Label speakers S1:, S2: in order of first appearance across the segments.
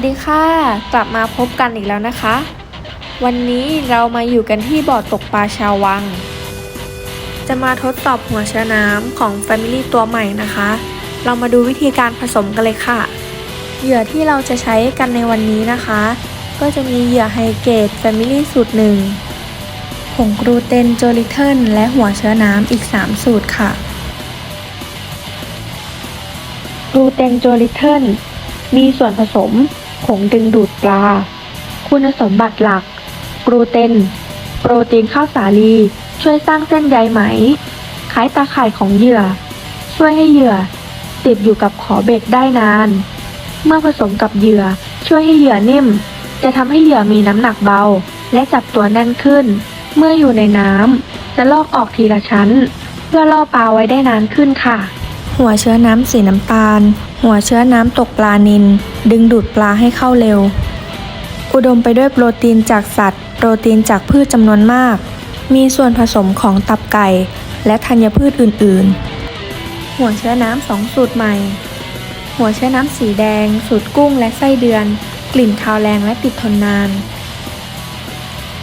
S1: วัสดีค่ะ กลับมาพบกันอีกแล้วนะคะ วันนี้เรามาอยู่กันที่บ่อตกปลาชาววัง จะมาทดสอบหัวเชื้อน้ำของ Family ตัวใหม่นะคะ เรามาดูวิธีการผสมกันเลยค่ะ เหยื่อที่เราจะใช้กันในวันนี้นะคะ ก็จะมีเหยื่อไฮเกรด Family สูตรหนึ่งผงกลูเตนโจลิเทิลและหัวเชื้อน้ำอีก 3 สูตรค่ะกลูเตนโจลิเทิลมีส่วนผสม งดึงดูดปลา คุณสมบัติหลัก กลูเตน โปรตีนข้าวสาลี ช่วยสร้างเส้นใยไหม คล้ายตาข่ายของเหยื่อ ช่วยให้เหยื่อ ติดอยู่กับขอเบ็ดได้นาน เมื่อผสมกับเหยื่อ ช่วยให้เหยื่อนิ่ม จะทำให้เหยื่อมีน้ำหนักเบา และจับตัวแน่นขึ้น เมื่ออยู่ในน้ำจะลอกออกทีละชั้น เพื่อล่อปลาไว้ได้นานขึ้นค่ะ หัวเชื้อน้ำสีน้ำตาล หัวเชื้อน้ำตกปลานิลดึงดูดปลาให้เข้าเร็ว อุดมไปด้วยโปรตีนจากสัตว์ โปรตีนจากพืชจำนวนมาก มีส่วนผสมของตับไก่ และธัญพืชอื่น ๆ หัวเชื้อน้ำสองสูตรใหม่ หัวเชื้อน้ำสีแดง สูตรกุ้งและไส้เดือน กลิ่นคาวแรงและติดทนนาน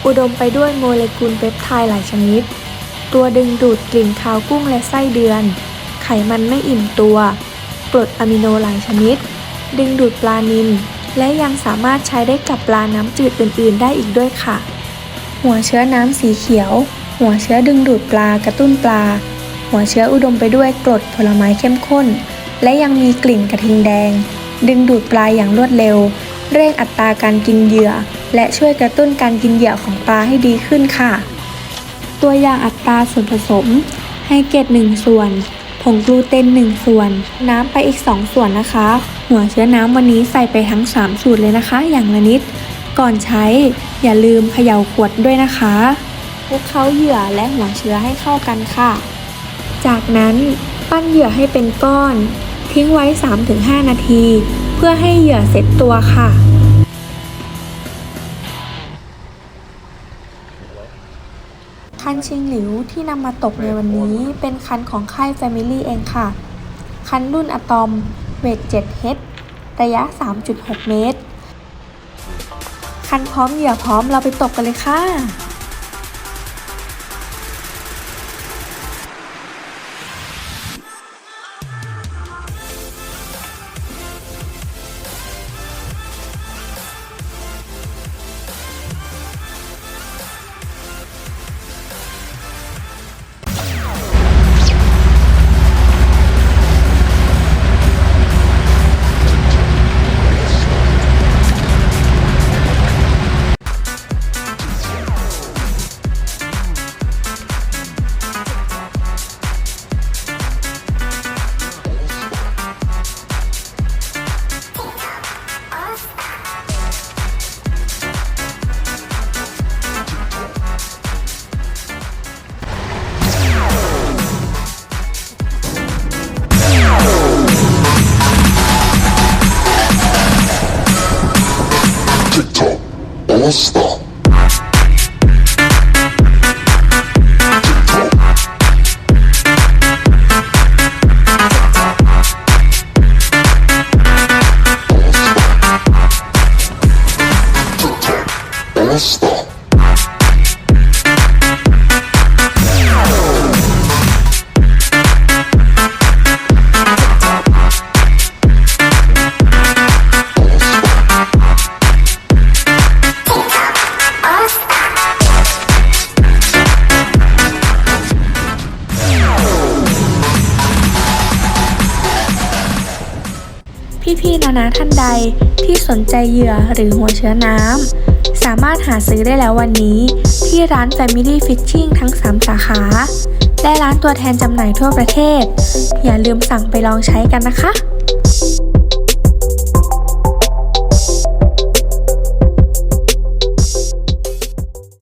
S1: อุดมไปด้วยโมเลกุลเปปไทด์หลายชนิด ตัวดึงดูดกลิ่นคาวกุ้งและไส้เดือน ไขมันไม่อิ่มตัว กรดอะมิโนหลายชนิด ดึงดูดปลานิล และยังสามารถใช้ได้กับปลาน้ำจืดอื่น ๆ ได้อีกด้วยค่ะ หัวเชื้อน้ำสีเขียว หัวเชื้อดึงดูดปลากระตุ้นปลา หัวเชื้ออุดมไปด้วยกรดผลไม้เข้มข้น และยังมีกลิ่นกระทิงแดง ดึงดูดปลาอย่างรวดเร็ว เร่งอัตราการกินเหยื่อ และช่วยกระตุ้นการกินเหยื่อของปลาให้ดีขึ้นค่ะ ตัวอย่างอัตราส่วนผสมให้เกต1ส่วน ผงกลูเตน1 ส่วน น้ำไปอีก 2 ส่วนนะคะ หัวเชื้อน้ำวันนี้ใส่ไปทั้ง 3 สูตรเลยนะคะ อย่างละนิด ก่อนใช้อย่าลืมเขย่าขวดด้วยนะคะคลุกเคล้าเหยื่อและหัวเชื้อให้เข้ากันค่ะ จากนั้นปั้นเหยื่อให้เป็นก้อน ทิ้งไว้ 3-5 นาที เพื่อให้เหยื่อเสร็จตัวค่ะ คันชิงหลิวที่นำมาตกในวันนี้เป็นคันของค่าย Family เองค่ะ คันรุ่นอะตอมเวท 7H ระยะ 3.6 เมตร คันพร้อมเหยื่อพร้อมเราไปตกกันเลยค่ะ
S2: まし。した？
S1: พี่ๆนานาท่านใดที่สนใจเหยื่อหรือหัวเชื้อน้ำ สามารถหาซื้อได้แล้ววันนี้ ที่ร้าน Family Fishing ทั้ง 3 สาขา และร้านตัวแทนจำหน่ายทั่วประเทศ อย่าลืมสั่งไปลองใช้กันนะคะ